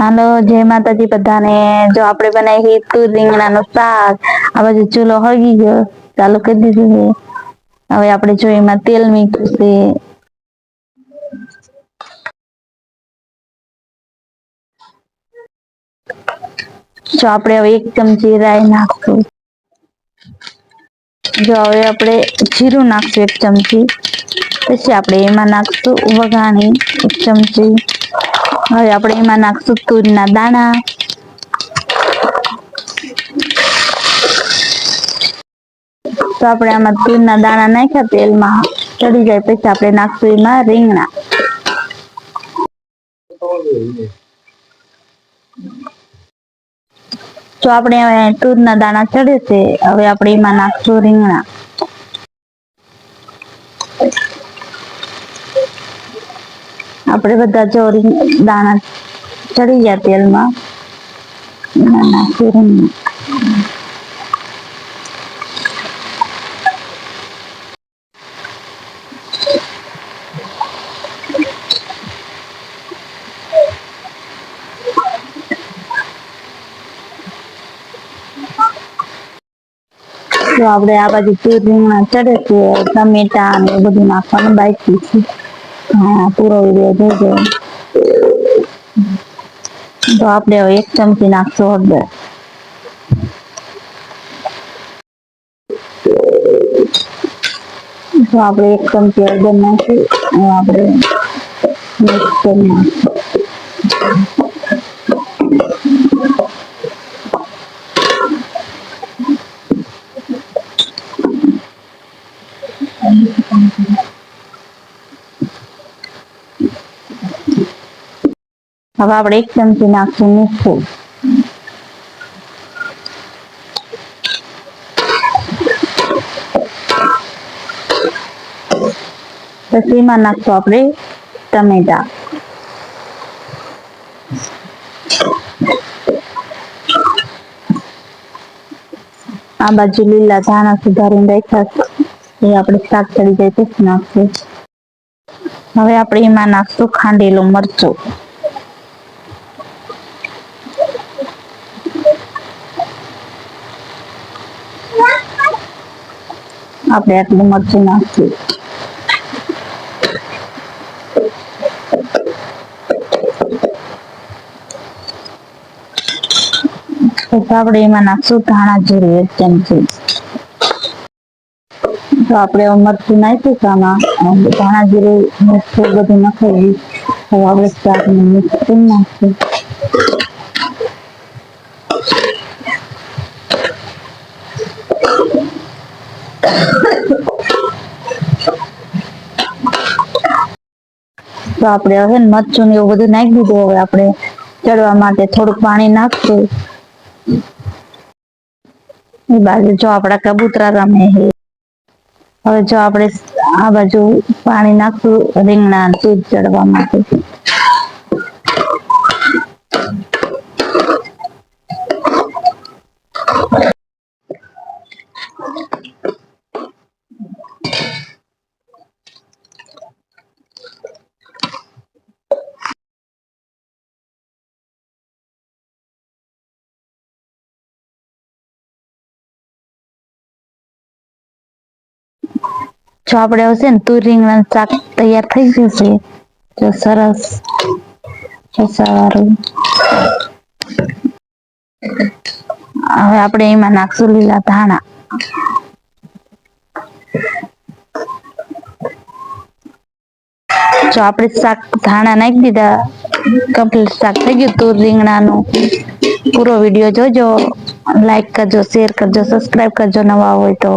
હાલો જય માતાજી બધાને. જો આપડે બનાવી તું નો શાક, આ બાજુ ચૂલો હળગી ગયો. ચાલુ કરી દીધું હવે આપણે જો એમાં તેલ મીઠું જો આપણે હવે એક ચમચી રાઈ નાખશું. જો હવે આપણે જીરું નાખશું એક ચમચી. પછી આપણે એમાં નાખશું વઘાણી એક ચમચી. હવે આપણે એમાં નાખશું તુરના દાણા. તો આપણે આમાં તુરના દાણા નાખ્યા, તેલમાં ચડી જાય પછી આપણે નાખશું એમાં રીંગણા. તો આપણે તુરના દાણા ચડે છે, હવે આપણે એમાં નાખશું રીંગણા. આપણે બધા ચોરી, દાણા ચડી ગયા તેલમાં. રીંગણા તો આપણે આ બાજુ રીંગણા ચડે છે, ટમેટા ને બધું નાખવાનું બાકી છે. હા, પૂરો વીડિયો જોજો તો આપણે એક ચમચી નાખશું હળદર. તો આપણે એક ચમચી હળદર નાખી આપણે મિક્સ કરી નાખશું. હવે આપણે એક ચમચી નાખશું મીઠું પછી એમાં નાખશું આપણે ટમેટા. આ બાજુ લીલા ધાણા સુધારીને રાખ્યા એ આપણે શાક ચડી જાય પછી નાખશું. હવે આપણે એમાં નાખશું ખાંડેલું મરચું. આપણે આટલું મરચું પછી આપણે એમાં નાખશું ધાણા જીરું એક ચમચી. તો આપણે મરચું નાખ્યું આમાં. ધાણા જીરું મીઠું બધું નખાવી હવે આપણે શાકને મિક્સ નાખશું. તો આપણે હવે મરચું ને એવું બધું નાખી દીધું. હવે આપણે ચડવા માટે થોડુંક પાણી નાખશું. એ બાજુ જો આપણા કબૂતરા રમે છે. હવે જો આપણે આ બાજુ પાણી નાખશું રીંગણા દૂધ ચડવા માટે. જો આપણે હશે ને તુર રીંગણા શાક તૈયાર થઈ ગયું જો સરસ. સારું. હવે આપણે એમાં નાખશું લીલા ધાણા. જો આપણે શાક ધાણા નાખી દીધા કમ્પ્લીટ શાક થઈ ગયું તુર રીંગણાનું પૂરો વીડિયો જોજો. લાઈક કરજો શેર કરજો સબસ્ક્રાઈબ કરજો નવા હોય તો.